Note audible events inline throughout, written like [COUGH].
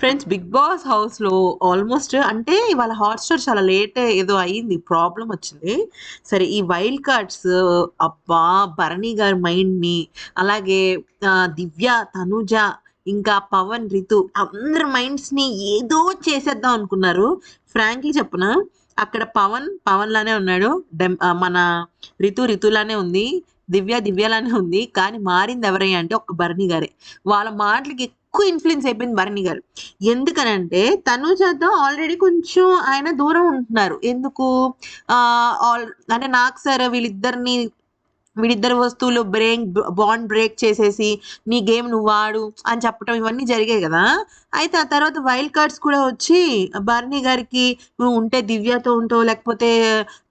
Friends big boss హౌస్లో almost అంటే ఇవాళ హాట్స్టార్ చాలా లేట్ ఏదో అయ్యింది ప్రాబ్లం వచ్చింది. సరే ఈ వైల్డ్ కార్డ్స్ అబ్బా భరణి గారి మైండ్ని అలాగే దివ్య తనుజ ఇంకా పవన్ రితు అందరి మైండ్స్ని ఏదో చేసేద్దాం అనుకున్నారు. ఫ్రాంక్లీ చెప్పన అక్కడ పవన్ పవన్ లానే ఉన్నాడు మన రితు రితులానే ఉంది దివ్య దివ్యలానే ఉంది కానీ మారింది ఎవరయ్యా అంటే ఒక భరణి గారే. వాళ్ళ మాటలకి ఎక్కువ ఇన్ఫ్లుయెన్స్ అయిపోయింది భరణి గారు. ఎందుకనంటే తనుజతో ఆల్రెడీ కొంచెం ఆయన దూరం ఉంటున్నారు. ఎందుకు? ఆ ఆల్ అంటే నాకు సార్ వీళ్ళిద్దరిని వీడిద్దరు వస్తువులు బ్రేక్ బాండ్ బ్రేక్ చేసేసి నీ గేమ్ నువ్వు ఆడు అని చెప్పటం ఇవన్నీ జరిగాయి కదా. అయితే ఆ తర్వాత వైల్డ్ కార్డ్స్ కూడా వచ్చి బర్నీ గారికి నువ్వు ఉంటే దివ్యతో ఉంటావు లేకపోతే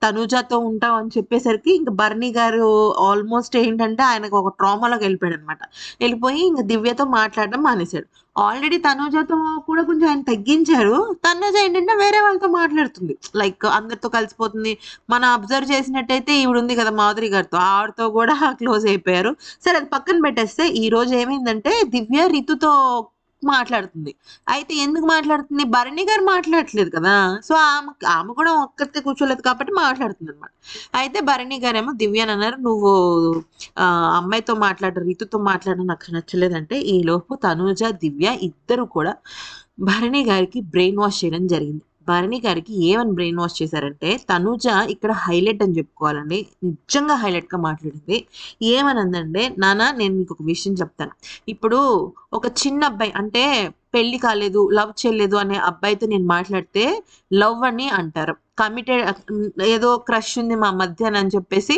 తనుజాతో ఉంటావు అని చెప్పేసరికి ఇంకా బర్నీ గారు ఆల్మోస్ట్ ఏంటంటే ఆయనకు ఒక ట్రామాలోకి వెళ్ళిపోయాడు అనమాట. వెళ్ళిపోయి ఇంకా దివ్యతో మాట్లాడడం మానేశాడు. ఆల్రెడీ తనుజతో కూడా కొంచెం ఆయన తగ్గించారు. తనుజ ఏంటంటే వేరే వాళ్ళతో మాట్లాడుతుంది. లైక్ అందరితో కలిసిపోతుంది. మనం అబ్జర్వ్ చేసినట్టయితే ఈవిడ ఉంది కదా మాధురి గారితో. ఆవిడతో కూడా [LAUGHS] క్లోజ్ అయిపోయారు. సరే అది పక్కన పెట్టేస్తే ఈ రోజు ఏమైందంటే దివ్య రితుతో మాట్లాడుతుంది. అయితే ఎందుకు మాట్లాడుతుంది? భరణి గారు మాట్లాడట్లేదు కదా. సో ఆమె ఆమె కూడా ఒక్కరితే కూర్చోలేదు కాబట్టి మాట్లాడుతుంది అనమాట అయితే భరణి గారేమో దివ్యాన్ అన్నారు నువ్వు ఆ, అమ్మాయితో మాట్లాడ రీతుతో మాట్లాడడం నాకు నచ్చలేదంటే ఈ లోపు తనూజ దివ్య ఇద్దరు కూడా భరణి గారికి బ్రెయిన్ వాష్ చేయడం జరిగింది. భరణి గారికి ఏమని బ్రెయిన్ వాష్ చేశారంటే తనుజ ఇక్కడ హైలైట్ అని చెప్పుకోవాలండి. నిజంగా హైలైట్గా మాట్లాడింది. ఏమనందంటే నాన్న నేను మీకు ఒక విషయం చెప్తాను. ఇప్పుడు ఒక చిన్న అబ్బాయి అంటే పెళ్ళి కాలేదు లవ్ చేయలేదు అనే అబ్బాయితో నేను మాట్లాడితే లవ్ అని అంటారు. కమిటెడ్ ఏదో క్రష్ ఉంది మా మధ్య అని చెప్పేసి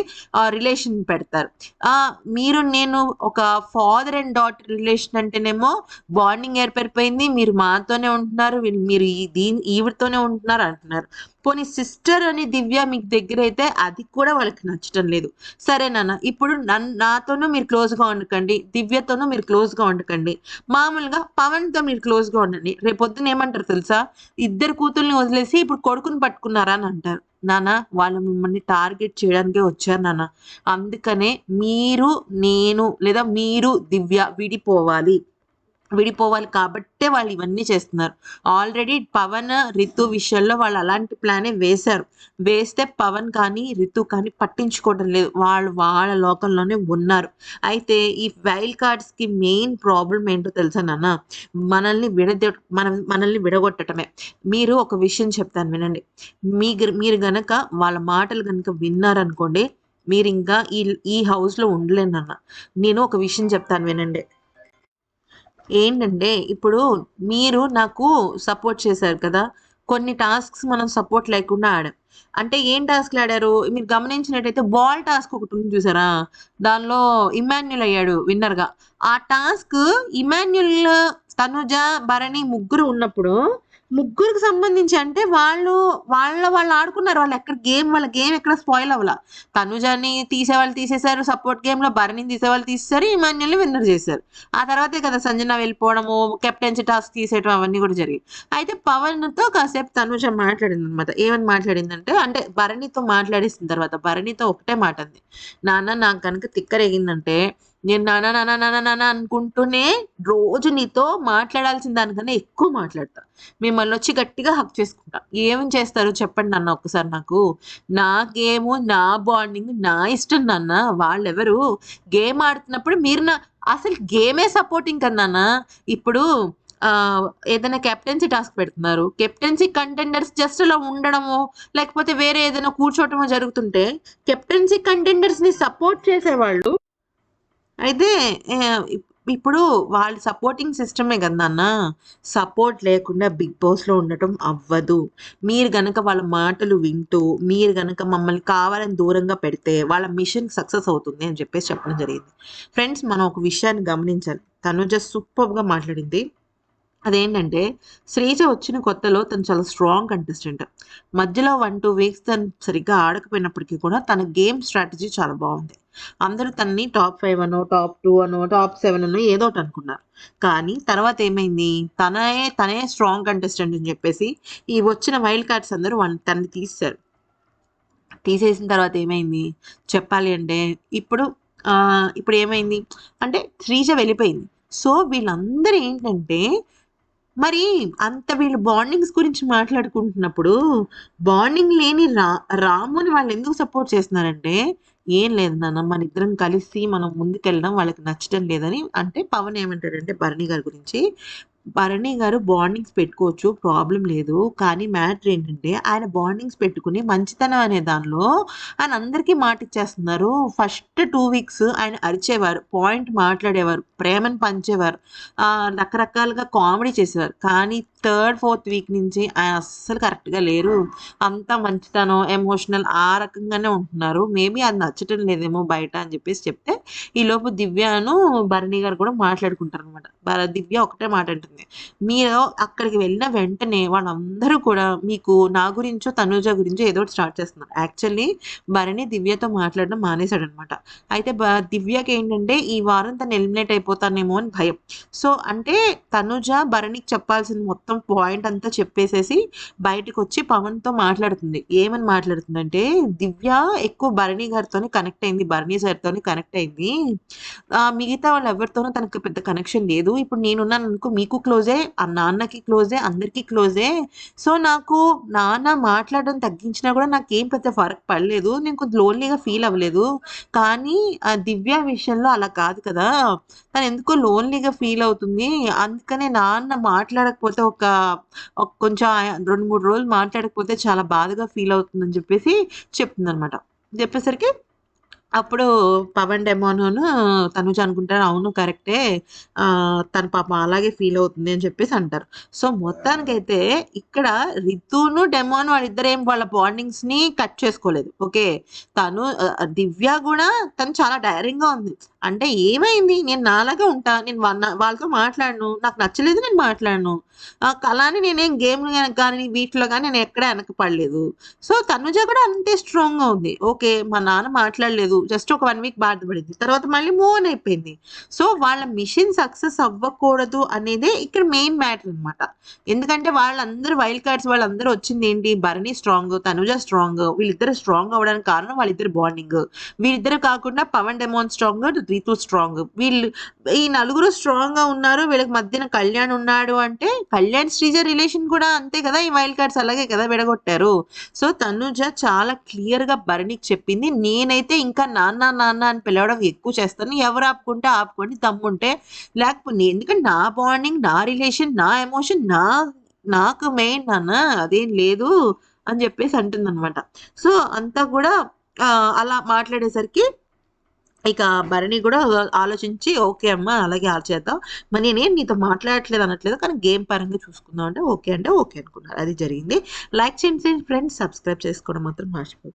రిలేషన్ పెడతారు. ఆ మీరు నేను ఒక ఫాదర్ అండ్ డాటర్ రిలేషన్ అంటేనేమో బాండింగ్ ఏర్పడిపోయింది మీరు మాతోనే ఉంటున్నారు మీరు దీని ఈవిడతోనే ఉంటున్నారు అంటున్నారు. పోనీ సిస్టర్ అని దివ్య మీకు దగ్గర అయితే అది కూడా వాళ్ళకి నచ్చటం లేదు. సరే నాన్న ఇప్పుడు నన్ను నాతోనూ మీరు క్లోజ్గా ఉండకండి దివ్యతోనూ మీరు క్లోజ్గా ఉండకండి. మామూలుగా పవన్తో మీరు క్లోజ్గా ఉండండి. రేపొద్దున ఏమంటారు తెలుసా? ఇద్దరు కూతుల్ని వదిలేసి ఇప్పుడు కొడుకుని పట్టుకున్నారా? అని అంటారు. నాన్న వాళ్ళు మిమ్మల్ని టార్గెట్ చేయడానికే వచ్చారు నాన్న. అందుకనే మీరు నేను లేదా మీరు దివ్య విడిపోవాలి. విడిపోవాలి కాబట్టే వాళ్ళు ఇవన్నీ చేస్తున్నారు. ఆల్రెడీ పవన్ రితు విషయంలో వాళ్ళు అలాంటి ప్లానే వేశారు. వేస్తే పవన్ కానీ రితు కానీ పట్టించుకోవడం లేదు. వాళ్ళు వాళ్ళ లోకంలోనే ఉన్నారు. అయితే ఈ వైల్డ్ కార్డ్స్కి మెయిన్ ప్రాబ్లం ఏంటో తెలుసా నాన్న? మనల్ని విడద మన మనల్ని విడగొట్టడమే మీరు ఒక విషయం చెప్తాను వినండి. మీ మీరు గనక వాళ్ళ మాటలు గనక విన్నారనుకోండి మీరు ఇంకా ఈ ఈ హౌస్లో ఉండలేనన్న నేను ఒక విషయం చెప్తాను వినండి. ఏంటంటే ఇప్పుడు మీరు నాకు సపోర్ట్ చేశారు కదా కొన్ని టాస్క్స్ మనం సపోర్ట్ లేకుండా ఆడాం. అంటే ఏం టాస్క్లు ఆడారు? మీరు గమనించినట్టయితే బాల్ టాస్క్ ఒకటి ఉంది చూసారా? దానిలో ఇమాన్యుల్ అయ్యాడు విన్నర్గా ఆ టాస్క్ ఇమాన్యుల్ తనుజ భరణి ముగ్గురు ఉన్నప్పుడు ముగ్గురికి సంబంధించి అంటే వాళ్ళు వాళ్ళ వాళ్ళు ఆడుకున్నారు. వాళ్ళు ఎక్కడ గేమ్ వాళ్ళ గేమ్ ఎక్కడ స్పాయిల్ అవ్వాల. తనుజాని తీసేవాళ్ళు తీసేశారు. సపోర్ట్ గేమ్లో భరణిని తీసేవాళ్ళు తీసేశారు. ఈమాన్యుల్ని విన్నర్ చేశారు. ఆ తర్వాతే కదా సంజన వెళ్ళిపోవడము కెప్టెన్సీ టాస్క్ తీసేయడం అవన్నీ కూడా జరిగాయి. అయితే పవన్తో కాసేపు తనుజ మాట్లాడింది అనమాట ఏమని మాట్లాడిందంటే అంటే భరణితో మాట్లాడేసిన తర్వాత భరణితో ఒకటే మాట అంది. నాన్న నాకు కనుక తిక్కరేగిందంటే నేను నానా నానా నాన్న నానా అనుకుంటూనే రోజు నీతో మాట్లాడాల్సిన దానికన్నా ఎక్కువ మాట్లాడతా. మిమ్మల్ని వచ్చి గట్టిగా హక్ చేసుకుంటా. ఏం చేస్తారు చెప్పండి నాన్న ఒక్కసారి నాకు. నా గేము నా బాండింగ్ నా ఇష్టం నాన్న. వాళ్ళెవరు గేమ్ ఆడుతున్నప్పుడు మీరు నా అసలు గేమే సపోర్టింగ్ కదా నాన్న. ఇప్పుడు ఆ, ఏదైనా కెప్టెన్సీ టాస్క్ పెడుతున్నారు. కెప్టెన్సీ కంటెండర్స్ జస్ట్ అలా ఉండడమో లేకపోతే వేరే ఏదైనా కూర్చోవటమో జరుగుతుంటే కెప్టెన్సీ కంటెండర్స్ని సపోర్ట్ చేసేవాళ్ళు అయితే ఇప్- ఇప్పుడు వాళ్ళ సపోర్టింగ్ సిస్టమే కదా నాన్న. సపోర్ట్ లేకుండా బిగ్ బాస్లో ఉండటం అవ్వదు. మీరు గనక వాళ్ళ మాటలు వింటూ మీరు గనక మమ్మల్ని కావాలని దూరంగా పెడితే వాళ్ళ మిషన్ సక్సెస్ అవుతుంది అని చెప్పేసి చెప్పడం జరిగింది. ఫ్రెండ్స్ మనం ఒక విషయాన్ని గమనించాలి. తనుజ సూపర్గా మాట్లాడింది. అదేంటంటే శ్రీజ వచ్చిన కొత్తలో తను చాలా స్ట్రాంగ్ కంటెస్టెంట్ మధ్యలో వన్ టూ వీక్స్ తను సరిగ్గా ఆడకపోయినప్పటికీ కూడా తన గేమ్ స్ట్రాటజీ చాలా బాగుంది. అందరూ తనని టాప్ ఫైవ్ అనో టాప్ టూ అనో టాప్ సెవెన్ అనో ఏదో ఒకటి అనుకున్నారు. కానీ తర్వాత ఏమైంది? తనే తనే స్ట్రాంగ్ కంటెస్టెంట్ అని చెప్పేసి ఈ వచ్చిన వైల్డ్ కార్డ్స్ అందరూ వన్ తనని తీశారు తీసేసిన తర్వాత ఏమైంది? చెప్పాలి అంటే ఇప్పుడు ఇప్పుడు ఏమైంది? అంటే శ్రీజ వెళ్ళిపోయింది. సో వీళ్ళందరూ ఏంటంటే మరి అంత వీళ్ళు బాండింగ్స్ గురించి మాట్లాడుకుంటున్నప్పుడు, బాండింగ్ లేని రా రాముని వాళ్ళు ఎందుకు సపోర్ట్ చేస్తున్నారంటే, "ఏం లేదు నాన్న మన ఇద్దరం కలిసి మనం ముందుకెళ్ళడం వాళ్ళకి నచ్చడం లేదని" అంటే పవన్ ఏమంటాడంటే భరణి గారి గురించి, భరణి గారు బాండింగ్స్ పెట్టుకోవచ్చు. ప్రాబ్లం లేదు. కానీ మ్యాటర్ ఏంటంటే, ఆయన బాండింగ్స్ పెట్టుకుని మంచితనం అనే దానిలో ఆయన అందరికీ మాటిచ్చేస్తున్నారు. ఫస్ట్ టూ వీక్స్ ఆయన అరిచేవారు. పాయింట్ మాట్లాడేవారు. ప్రేమను పంచేవారు. రకరకాలుగా కామెడీ చేసేవారు. కానీ థర్డ్, ఫోర్త్ వీక్ నుంచి ఆయన అస్సలు కరెక్ట్‌గా లేరు. అంతా మంచితనం, ఎమోషనల్ ఆ రకంగానే ఉంటున్నారు. మేబీ అది నచ్చటం లేదేమో బయట అని చెప్పేసి చెప్తే, ఈలోపు దివ్యను, భరణి గారు కూడా మాట్లాడుకుంటారు అనమాట దివ్య ఒకటే మాట అంటుంది. "మీరు అక్కడికి వెళ్ళిన వెంటనే వాళ్ళందరూ కూడా మీకు నా గురించో, తనూజ గురించో ఏదో ఒకటి స్టార్ట్ చేస్తున్నారు." యాక్చువల్లీ భరణి దివ్యతో మాట్లాడడం మానేసాడనమాట. అయితే దివ్యకి ఏంటంటే ఈ వారం తను ఎలిమినేట్ అయిపోతానేమో అని భయం. సో, అంటే తనూజ భరణికి చెప్పాల్సిన మొత్తం పాయింట్ అంతా చెప్పేసేసి బయటకొచ్చి పవన్‌తో మాట్లాడుతుంది. ఏమని మాట్లాడుతుందంటే, "దివ్య ఎక్కువ భరణి గారితోనే కనెక్ట్ అయింది. భరణి సార్‌తోనే కనెక్ట్ అయింది. మిగతా మిగతా ఎవరితోనూ తనకి పెద్ద కనెక్షన్ లేదు. ఇప్పుడు నేనున్నాననుకో మీకు క్లోజే, ఆ నాన్నకి క్లోజే, అందరికీ క్లోజే. సో, నాకు నాన్న మాట్లాడడం తగ్గించినా కూడా నాకేం పెద్ద ఫరక్ పడలేదు. నేను కొంచెం లోన్‌లీగా ఫీల్ అవ్వలేదు. కానీ ఆ దివ్య విషయంలో అలా కాదు కదా! తను ఎందుకో లోన్‌లీగా ఫీల్ అవుతుంది. అందుకనే నాన్న మాట్లాడకపోతే ఒక కొంచెం రెండు మూడు రోజులు మాట్లాడకపోతే చాలా బాధగా ఫీల్ అవుతుందని" చెప్పేసి చెప్తుందనమాట. చెప్పేసరికి అప్పుడు పవన్ డెమోనోను తనుజ అనుకుంటారు. అవును కరెక్టే. తన పాప పాపం అలాగే ఫీల్ అవుతుంది అని చెప్పేసి అంటారు. సో, మొత్తానికైతే ఇక్కడ రితును, డెమోన్ వాళ్ళిద్దరేం వాళ్ళ బాండింగ్స్‌ని కట్ చేసుకోలేదు. ఓకే. తను దివ్య కూడా తను చాలా డైరింగ్‌గా ఉంది. అంటే ఏమైంది? నేను నాలాగా ఉంటా. నేను వాళ్ళతో మాట్లాడను. నాకు నచ్చలేదు నేను మాట్లాడను. అలానే నేనేం గేమ్‌లు కానీ వీటిలో కానీ నేను ఎక్కడ వెనక పడలేదు. సో, తనుజ కూడా అంతే స్ట్రాంగ్‌గా ఉంది. ఓకే. మా నాన్న మాట్లాడలేదు. జస్ట్ ఒక వన్ వీక్ బాధపడింది. తర్వాత మళ్ళీ మూవ్ ఆన్ అయిపోయింది. సో, వాళ్ళ మిషన్ సక్సెస్ అవ్వకూడదు అనేదే ఇక్కడ మెయిన్ మ్యాటర్ అనమాట. ఎందుకంటే వాళ్ళందరూ వైల్డ్ కార్డ్స్ వాళ్ళందరూ వచ్చింది ఏంటి భరణి స్ట్రాంగ్, తనుజ స్ట్రాంగ్. వీళ్ళిద్దరు స్ట్రాంగ్ అవ్వడానికి కారణం వాళ్ళిద్దరు బాండింగ్. వీళ్ళిద్దరు కాకుండా Pavan demon strong, Ritu strong. వీళ్ళు ఈ నలుగురు స్ట్రాంగ్‌గా ఉన్నారు. వీళ్ళకి మధ్యన కళ్యాణ్ ఉన్నాడు అంటే, కళ్యాణ్, శ్రీజ రిలేషన్ కూడా అంతే కదా! ఈ వైల్డ్ కార్డ్స్ అలాగే కదా విడగొట్టారు. సో, తనుజ చాలా క్లియర్‌గా భరణికి చెప్పింది. నేనైతే ఇంకా నాన్న, నాన్న అని పిలవడం ఎక్కువ చేస్తాను. ఎవరు ఆపుకుంటే ఆపుకోండి దమ్ముంటే. లేకపోతే ఎందుకంటే నా బాండింగ్, నా రిలేషన్, నా ఎమోషన్ నా నాకు మెయిన్ నాన్న అదేం లేదు అని చెప్పేసి అంటుందన్నమాట సో, అంతా కూడా అలా మాట్లాడేసరికి ఇక భరణి కూడా ఆలోచించి ఓకే అమ్మా! అలాగే ఆ చేద్దాం. మరి నేనేం నీతో మాట్లాడట్లేదు అనట్లేదు. కానీ గేమ్ పరంగా చూసుకుందాం అంటే ఓకే అంటే ఓకే అనుకున్నారు. అది జరిగింది. లైక్ చేయండి ఫ్రెండ్స్. సబ్స్క్రైబ్ చేసుకోవడం మాత్రం మర్చిపోవద్దు.